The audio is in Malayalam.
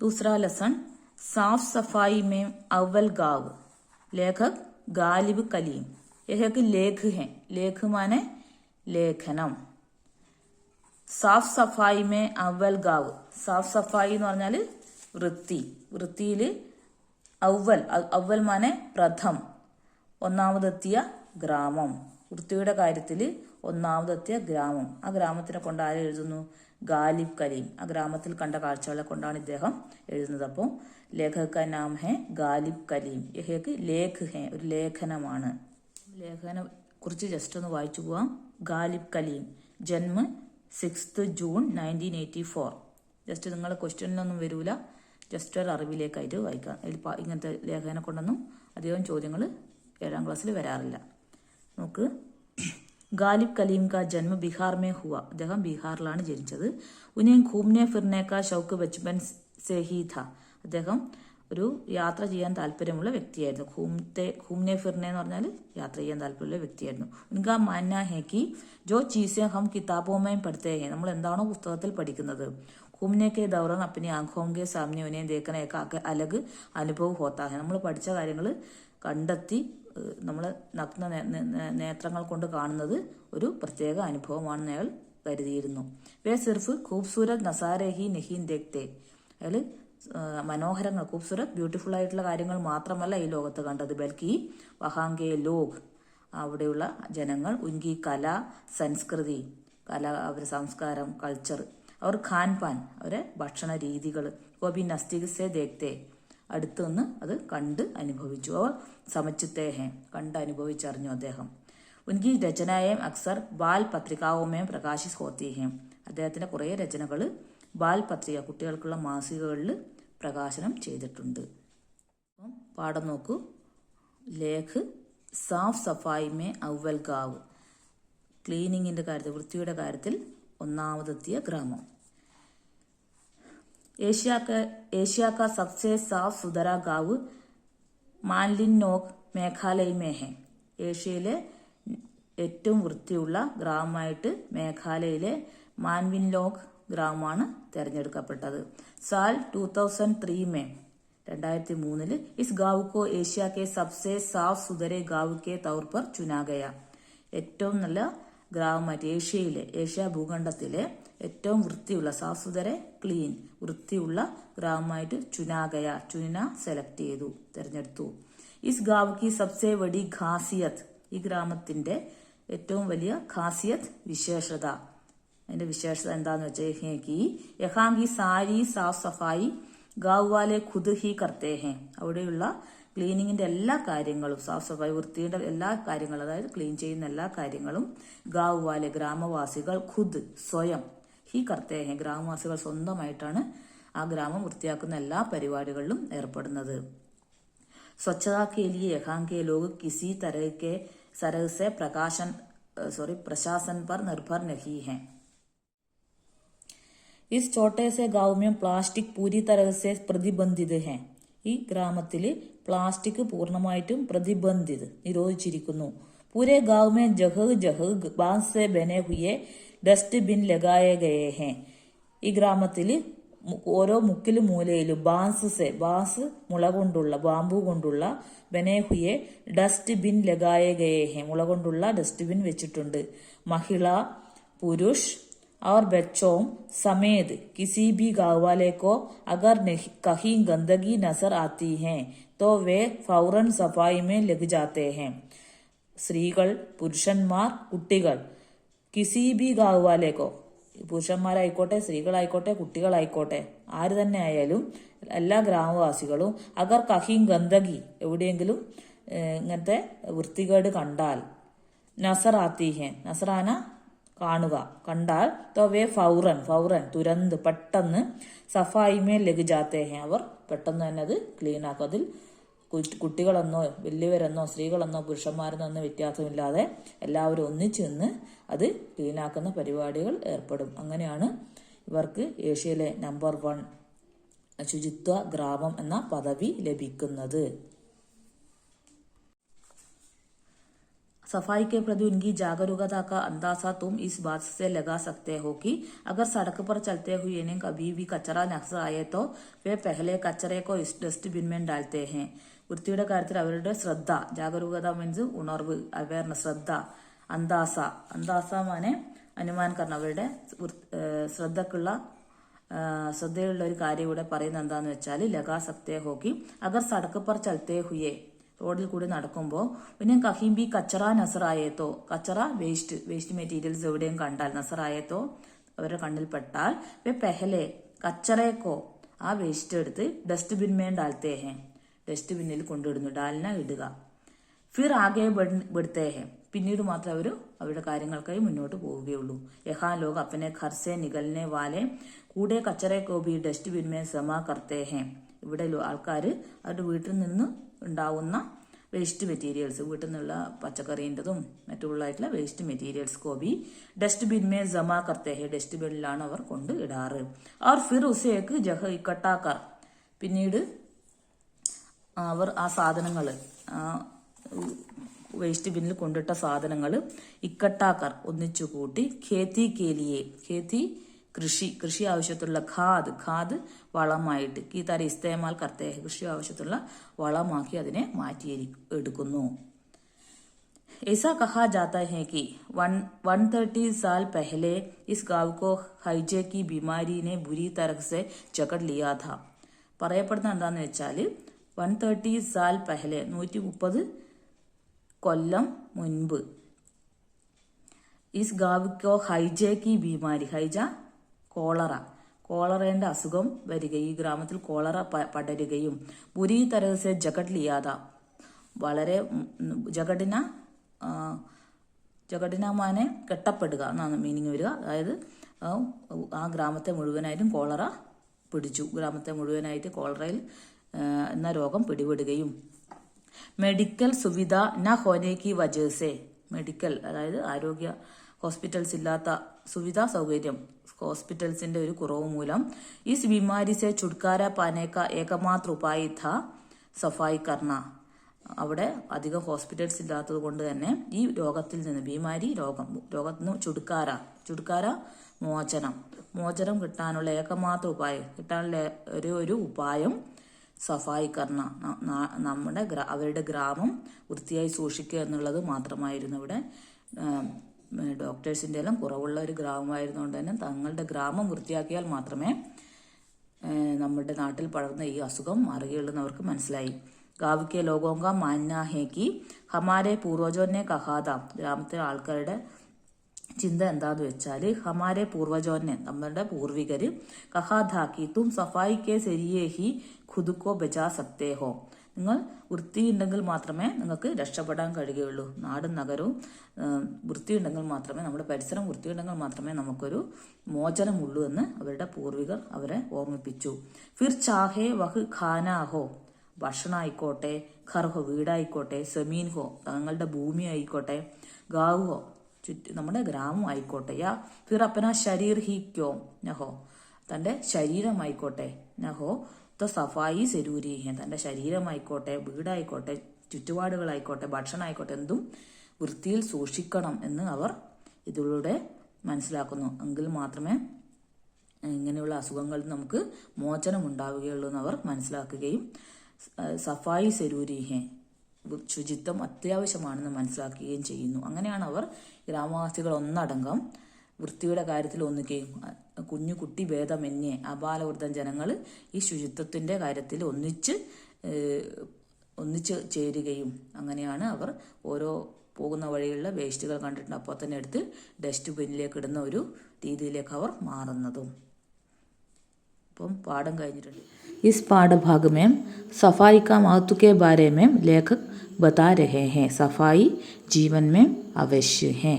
दूसरा लेसन साफ सफाई में अव्वल गांव लेखक गालिब कलीम यह एक लेख है लेख माने ലേഖനം സാഫ് സഫായി മേ അവൽ ഗാവ് സാഫ് സഫായി എന്ന് പറഞ്ഞാൽ വൃത്തി വൃത്തിയിൽ ഔവൽ ഔവൽ മാനെ പ്രഥം ഒന്നാമതെത്തിയ ഗ്രാമം വൃത്തിയുടെ കാര്യത്തിൽ ഒന്നാമതെത്തിയ ഗ്രാമം ആ ഗ്രാമത്തിനെ കൊണ്ട് ആരെ എഴുതുന്നു ഗാലിബ് കലീം ആ ഗ്രാമത്തിൽ കണ്ട കാഴ്ചകളെ കൊണ്ടാണ് ഇദ്ദേഹം എഴുതുന്നത്. അപ്പോൾ ലേഖക നാം ഹെ ഗാലിബ് കലീം യഹേക്ക് ലേഖ് ഹെ ഒരു ലേഖനമാണ്. ലേഖനെ കുറിച്ച് ജസ്റ്റ് ഒന്ന് വായിച്ചു പോവാം. ഗാലിബ് കലീം ജന്മ sixth June nineteen eighty four just നിങ്ങൾ ക്വസ്റ്റ്യനിലൊന്നും വരൂല. ജസ്റ്റ് ഒരു അറിവിലേക്കായിട്ട് വായിക്കാം. ഇങ്ങനത്തെ ലേഖനെ കൊണ്ടൊന്നും അധികം ചോദ്യങ്ങൾ ഏഴാം ക്ലാസ്സിൽ വരാറില്ല. നോക്ക്. ഗാലിബ് കലീം കാ ജന്മ ബീഹാർ മേ ഹുവ അദ്ദേഹം ബീഹാറിലാണ് ജനിച്ചത് ഉനേം ഘൂംനെ ഫിർനെ കാ ഷൗക്ക് ബച്പൻ സെ ഹി ഥ അദ്ദേഹം ഒരു യാത്ര ചെയ്യാൻ താല്പര്യമുള്ള വ്യക്തിയായിരുന്നു ഘൂംത്തെ ഘൂംനെ ഫിർനെ എന്ന് പറഞ്ഞാൽ യാത്ര ചെയ്യാൻ താല്പര്യമുള്ള വ്യക്തിയായിരുന്നു ഉൻകാ മാന്ന ഹേ കി ജോ ചീസെ ഹം കിതാബോമയും പഠിത്തേ ഹേ നമ്മൾ എന്താണോ പുസ്തകത്തിൽ പഠിക്കുന്നത് घूमने के दौरान अपनी आंखों के सामने उन्हें देखने का एक अलग അനുഭവം ഹോത്താ ഹെ നമ്മൾ പഠിച്ച കാര്യങ്ങൾ കണ്ടെത്തി നമ്മൾ നഗ്ന നേത്രങ്ങൾ കൊണ്ട് കാണുന്നത് ഒരു പ്രത്യേക അനുഭവമാണെന്ന് അയാൾ കരുതിയിരുന്നു. വേ സിർഫ് ഖൂബ്സൂരത് നസാരെ ഹി നെഹീൻ ദേഖ്തേ അയാൾ മനോഹരങ്ങൾ ഖൂബ്സൂരത് ബ്യൂട്ടിഫുൾ ആയിട്ടുള്ള കാര്യങ്ങൾ മാത്രമല്ല ഈ ലോകത്ത് കണ്ടത്. ബൽക്കി വഹാങ്കെ ലോക് അവിടെയുള്ള ജനങ്ങൾ ഉൻകി കല സംസ്കൃതി കല അവരുടെ സംസ്കാരം കൾച്ചർ അവർ ഖാൻ പാൻ അവരെ ഭക്ഷണ രീതികൾ ഗോപി നസ്തികസെ ദേഖ്തേ. അടുത്ത് നിന്ന് അത് കണ്ട് അനുഭവിച്ചു. അവർ സമച്ചിത്തേഹേ കണ്ട് അനുഭവിച്ചറിഞ്ഞു അദ്ദേഹം. ഉൻകി രചനായേം അക്സർ ബാൽ പത്രികാവുമേം പ്രകാശിസ് ഹോത്തിഹേം അദ്ദേഹത്തിന്റെ കുറേ രചനകൾ ബാൽ പത്രിക കുട്ടികൾക്കുള്ള മാസികകളിൽ പ്രകാശനം ചെയ്തിട്ടുണ്ട്. അപ്പം പാഠം നോക്കൂ. ലേഖ് സാഫ് സഫായി മേ ഔവൽ ഗാവ് ക്ലീനിങ്ങിന്റെ കാര്യത്തിൽ വൃത്തിയുടെ കാര്യത്തിൽ ഒന്നാമതെത്തിയ ഗ്രാമം. एशिया का एशिया का सबसे साफ सुथरा गांव മാൻലിന്നോക് മേഘാലയമേ ഹെ ഏഷ്യയിലെ ഏറ്റവും വൃത്തിയുള്ള ഗ്രാമമായിട്ട് മേഘാലയയിലെ മാൻവിൻലോക് ഗ്രാമമാണ് തിരഞ്ഞെടുക്കപ്പെട്ടത് സാൽ ടൂ തൗസൻഡ് ത്രീ മേ രണ്ടായിരത്തി മൂന്നില് ഇസ് ഗാവ് കോ ഏഷ്യ കെ സബ്സെ സാഫ് സുതരെ ഗാവ് കെ തൗർ പർ ചുനാഗയ ഏറ്റവും നല്ല ഗ്രാമമായിട്ട് ഏഷ്യയിലെ ഏഷ്യ ഭൂഖണ്ഡത്തിലെ ഏറ്റവും വൃത്തിയുള്ള സാഫ് സുതരെ ക്ലീൻ വൃത്തിയുള്ള ഗ്രാമമായിട്ട് ചുനാഗയ ചുന സെലക്ട് ചെയ്തു തെരഞ്ഞെടുത്തു. ഇസ് ഗാവ് സബ്സെ വടി ഖാസിയത് ഈ ഗ്രാമത്തിന്റെ ഏറ്റവും വലിയ ഖാസിയത് വിശേഷത. അതിന്റെ വിശേഷത എന്താന്ന് വെച്ചാൽ കി യഹാം കി സാരി സാഫ് സഫായി ഗാവ് ഖുദ് ഹി കർത്തേ ഹേ. അവിടെയുള്ള ക്ലീനിങ്ങിന്റെ എല്ലാ കാര്യങ്ങളും സാഫ് സഫായി വൃത്തിയുടെ എല്ലാ കാര്യങ്ങളും അതായത് ക്ലീൻ ചെയ്യുന്ന എല്ലാ കാര്യങ്ങളും ഗാവ് ഗ്രാമവാസികൾ ഖുദ് സ്വയം ഹി കർത്തേ ഹേ ഗ്രാമവാസികൾ സ്വന്തമായിട്ടാണ് ആ ഗ്രാമം വൃത്തിയാക്കുന്ന എല്ലാ പരിപാടികളിലും ഏർപ്പെടുന്നത് स्वच्छता के लिए यहाँ के लोग किसी तरह के तरह से प्रकाशन सॉरी प्रशासन पर निर्भर नहीं हैं इस छोटे से गांव में प्लास्टिक पूरी तरह से प्रतिबंधित है ഈ ഗ്രാമത്തിൽ പ്ലാസ്റ്റിക് പൂർണ്ണമായിട്ടും പ്രതിബന്ധിത് നിരോധിച്ചിരിക്കുന്നു പൂരെ ഗാവ് മേ ജഹ് ജഹ് ബാസ് സെ ബനെ ഹുയെ ഡസ്റ്റ്ബിൻ ലഗായ ഗയേ ഹേ ഈ ഗ്രാമത്തിൽ ഓരോ മുക്കിലും മൂലയിലും ബാൻസ് സെ ബാസ് മുള കൊണ്ടുള്ള ബാമ്പു കൊണ്ടുള്ള ബനേഹുയെ ഡസ്റ്റ്ബിൻ ലഗായ ഗയേ ഹെ മുള കൊണ്ടുള്ള ഡസ്റ്റ്ബിൻ വെച്ചിട്ടുണ്ട് മഹിള പുരുഷ് और बच्चों समेत किसी भी गाँव वाले को अगर नहीं- कहीं गंदगी नजर आती है तो वे फौरन सफाई में लग जाते हैं സ്ത്രീകൾ പുരുഷന്മാർ കുട്ടികൾ കിസി ബി ഗാവ് വാലേക്കോ പുരുഷന്മാരായിക്കോട്ടെ സ്ത്രീകളായിക്കോട്ടെ കുട്ടികളായിക്കോട്ടെ ആര് തന്നെ ആയാലും എല്ലാ ഗ്രാമവാസികളും അഗർ കഹീം ഗന്ധകി എവിടെയെങ്കിലും ഇങ്ങനത്തെ വൃത്തികേട് കണ്ടാൽ നസറാത്തിഹേൻ നസറാന കാണുക. കണ്ടാൽ തവേ ഫൗറൻ ഫൗറൻ തുരന്ത് പെട്ടെന്ന് സഫായിമേ ലഘുജാത്തേഹേ അവർ പെട്ടെന്ന് തന്നെ അത് ക്ലീൻ ആക്കും അതിൽ കുട്ടികളെന്നോ വലിയവരെന്നോ സ്ത്രീകളെന്നോ പുരുഷന്മാരെന്നോ ഒന്നും വ്യത്യാസമില്ലാതെ എല്ലാവരും ഒന്നിച്ചു നിന്ന് അത് ക്ലീനാക്കുന്ന പരിപാടികൾ ഏർപ്പെടും. അങ്ങനെയാണ് ഇവർക്ക് ഏഷ്യയിലെ നമ്പർ വൺ ശുചിത്വ ഗ്രാമം എന്ന പദവി ലഭിക്കുന്നത്. सफाई के प्रति उनकी जागरूकता का अंदाजा तुम इस बात से लगा सकते हो कि अगर सड़क पर चलते हुए इन्हें कभी भी कचरा नजर आए तो वे पहले कचरे को इस डस्टबिन में डालते हैं വൃത്തിയുടെ കാര്യത്തിൽ അവരുടെ ശ്രദ്ധ ജാഗരൂകത മീൻസ് ഉണർവ് അവയർനെസ് ശ്രദ്ധ അന്താസ. അന്താസ മാനെ അനുമാൻ കാരണം അവരുടെ ശ്രദ്ധക്കുള്ള ശ്രദ്ധയുള്ള ഒരു കാര്യം ഇവിടെ പറയുന്നത് എന്താന്ന് വെച്ചാൽ ലഗാ സക്തേ ഹോക്കി അഗർ സടക്ക് പർ ചലത്തേ ഹുയേ. റോഡിൽ കൂടി നടക്കുമ്പോൾ പിന്നെ കഹീം ബി കച്ചറ നസറായേത്തോ കച്ചറ വേസ്റ്റ് വേസ്റ്റ് മെറ്റീരിയൽസ് എവിടെയും കണ്ടാൽ നസറായേത്തോ അവരുടെ കണ്ണിൽ പെട്ടാൽ പെഹലെ കച്ചറേക്കോ ആ വേസ്റ്റ് എടുത്ത് ഡസ്റ്റ്ബിൻ ഹേ ഡസ്റ്റ്ബിന്നിൽ കൊണ്ടിടുന്നു ഡാലിന ഇടുക ഫിർ ആകെ ബെടുത്തേ ഹേ പിന്നീട് മാത്രം അവർ അവരുടെ കാര്യങ്ങൾക്കായി മുന്നോട്ട് പോവുകയുള്ളൂ. യഹാ ലോക അപ്പനെ ഖർസെ നികലിനെ വാലെ കൂടെ കച്ചറെ കോബി ഡസ്റ്റ്ബിൻ മേ സമ കർത്തേ ഹേ ഇവിടെ ആൾക്കാർ അവരുടെ വീട്ടിൽ നിന്ന് ഉണ്ടാവുന്ന വേസ്റ്റ് മെറ്റീരിയൽസ് വീട്ടിൽ നിന്നുള്ള പച്ചക്കറീന്റെതും മറ്റുള്ളതായിട്ടുള്ള വേസ്റ്റ് മെറ്റീരിയൽസ് കോബി ഡസ്റ്റ്ബിൻ മേ ജമാ കർത്തേഹെ. ഡസ്റ്റ് ഡസ്റ്റ്ബിനിലാണ് അവർ കൊണ്ട് ഇടാറ്. അവർ ഫിർ ഉസേക്ക് ജഹ ഇക്കട്ടാക്കാർ പിന്നീട് അവർ ആ സാധനങ്ങൾ ആ വേസ്റ്റ് ബിന്നിൽ കൊണ്ടിട്ട സാധനങ്ങൾ ഇക്കട്ടാക്കർ ഒന്നിച്ചു കൂട്ടി ഖേത്തി കേലിയെ ഖേത്തി കൃഷി കൃഷി ആവശ്യത്തിലുള്ള ഖാദ് ഖാദ് വളമായിട്ട് ഈ തര ഇസ്തേമാൽ കർത്തേ കൃഷി ആവശ്യത്തിലുള്ള വളമാക്കി അതിനെ മാറ്റി എടുക്കുന്നു ऐसा कहा जाता है कि वन वन थर्टी साल पहले इस गांव को ഹൈജെ की बीमारी ने बुरी तरह से जकड़ लिया था പറയപ്പെടുന്ന എന്താന്ന് വെച്ചാൽ വൺ തേർട്ടി സാൽ പെഹലെ നൂറ്റി മുപ്പത് കൊല്ലം മുൻപ്. ഇസ് ഗാവിക്കോ ഹൈജയ്ക്ക് ഈ ബീമാരി ഹൈജ കോളറ. കോളറേന്റെ അസുഖം വരികയും ഈ ഗ്രാമത്തിൽ കോളറ പടരുകയും ബുരി തരഹസെ ജഗഡ് ലിയാത വളരെ ജഗഡിന ജഗഡിനമാനെ കെട്ടപ്പെടുക എന്നാണ് മീനിങ് വരിക. അതായത് ആ, ഗ്രാമത്തെ മുഴുവനായിട്ടും കോളറ പിടിച്ചു. ഗ്രാമത്തെ മുഴുവനായിട്ട് കോളറയിൽ എന്ന രോഗം പിടിപെടുകയും. മെഡിക്കൽ സുവിധ ന ഹോനേക്കി വജേസെ. മെഡിക്കൽ അതായത് ആരോഗ്യ ഹോസ്പിറ്റൽസ് ഇല്ലാത്ത സുവിധ സൗകര്യം. ഹോസ്പിറ്റൽസിന്റെ ഒരു കുറവ് മൂലം ഈ ബിമാരിസെ ചുട്കാര പാനേക്ക ഏകമാത്ര ഉപായി സഫായി കർണ. അവിടെ അധികം ഹോസ്പിറ്റൽസ് ഇല്ലാത്തത് കൊണ്ട് തന്നെ ഈ രോഗത്തിൽ നിന്ന് ബീമാരി രോഗം രോഗത്തിൽ നിന്ന് ചുടുക്കാര ചുടുക്കാര മോചനം. മോചനം കിട്ടാനുള്ള ഏകമാത്ര ഉപായം കിട്ടാനുള്ള ഒരു ഒരു ഉപായം സഫായി കർണ നമ്മുടെ അവരുടെ ഗ്രാമം വൃത്തിയായി സൂക്ഷിക്കുക എന്നുള്ളത് മാത്രമായിരുന്നു ഇവിടെ. ഡോക്ടേഴ്സിന്റെ എല്ലാം കുറവുള്ള ഒരു ഗ്രാമമായിരുന്നുകൊണ്ട് തന്നെ തങ്ങളുടെ ഗ്രാമം വൃത്തിയാക്കിയാൽ മാത്രമേ നമ്മുടെ നാട്ടിൽ പടർന്ന ഈ അസുഖം മാറുകയുള്ളൂ എന്നവർക്ക് മനസ്സിലായി. ഗാവിക്കെ ലോകോങ്ക മാന്യ ഹേക്കി ഹമാരെ പൂർവജോനെ കഹാദ ഗ്രാമത്തിലെ ആൾക്കാരുടെ ചിന്ത എന്താന്ന് വെച്ചാൽ ഹമാരെ പൂർവജോന്നെ നമ്മളുടെ പൂർവികര് കഹാധാക്കി തും സഫായി കെ സെരിയേ ഹി ഖുദുക്കോ ബജാ സത്യേഹോ നിങ്ങൾ വൃത്തിയുണ്ടെങ്കിൽ മാത്രമേ നിങ്ങൾക്ക് രക്ഷപ്പെടാൻ കഴിയുകയുള്ളൂ. നാടും നഗരവും വൃത്തിയുണ്ടെങ്കിൽ മാത്രമേ നമ്മുടെ പരിസരം വൃത്തിയുണ്ടെങ്കിൽ മാത്രമേ നമുക്കൊരു മോചനമുള്ളൂ എന്ന് അവരുടെ പൂർവികർ അവരെ ഓർമ്മിപ്പിച്ചു. ഫിർ ചാഹേ വഹ് ഖാനാഹോ ഭക്ഷണം ആയിക്കോട്ടെ ഖർഹോ വീടായിക്കോട്ടെ സെമീൻഹോ തങ്ങളുടെ ഭൂമി ആയിക്കോട്ടെ ഗാവ് ഹോ ചുറ്റി നമ്മുടെ ഗ്രാമം ആയിക്കോട്ടെ. യാ ഫിർ അപ്പന ശരീർ ഹി ഞഹോ തന്റെ ശരീരമായിക്കോട്ടെ നഹോ. ത സഫായി സെരൂരി തന്റെ ശരീരമായിക്കോട്ടെ വീടായിക്കോട്ടെ ചുറ്റുപാടുകളായിക്കോട്ടെ ഭക്ഷണം ആയിക്കോട്ടെ എന്തും വൃത്തിയിൽ സൂക്ഷിക്കണം എന്ന് അവർ ഇതിലൂടെ മനസ്സിലാക്കുന്നു. എങ്കിൽ മാത്രമേ ഇങ്ങനെയുള്ള അസുഖങ്ങളിൽ നമുക്ക് മോചനം ഉണ്ടാവുകയുള്ളൂ എന്ന് അവർ മനസ്സിലാക്കുകയും സഫായി സെരൂരിഹെ ശുചിത്വം അത്യാവശ്യമാണെന്ന് മനസ്സിലാക്കുകയും ചെയ്യുന്നു. അങ്ങനെയാണ് അവർ ഗ്രാമവാസികൾ ഒന്നടങ്കം വൃത്തിയുടെ കാര്യത്തിൽ ഒന്നിക്കുകയും കുഞ്ഞു കുട്ടി ഭേദമന്യേ അപാലവൃദ്ധം ജനങ്ങൾ ഈ ശുചിത്വത്തിന്റെ കാര്യത്തിൽ ഒന്നിച്ച് ഒന്നിച്ച് ചേരുകയും അങ്ങനെയാണ് അവർ ഓരോ പോകുന്ന വഴിയുള്ള വേസ്റ്റുകൾ കണ്ടിട്ടുണ്ട്. അപ്പോൾ തന്നെ എടുത്ത് ഡസ്റ്റ്ബിന്നിലേക്ക് ഇടുന്ന ഒരു രീതിയിലേക്ക് അവർ മാറുന്നതും. അപ്പം പാഠം കഴിഞ്ഞിട്ടുണ്ട് इस पाठभाग में सफाई का महत्व के बारे में लेखक बता रहे हैं सफाई जीवन में अवश्य है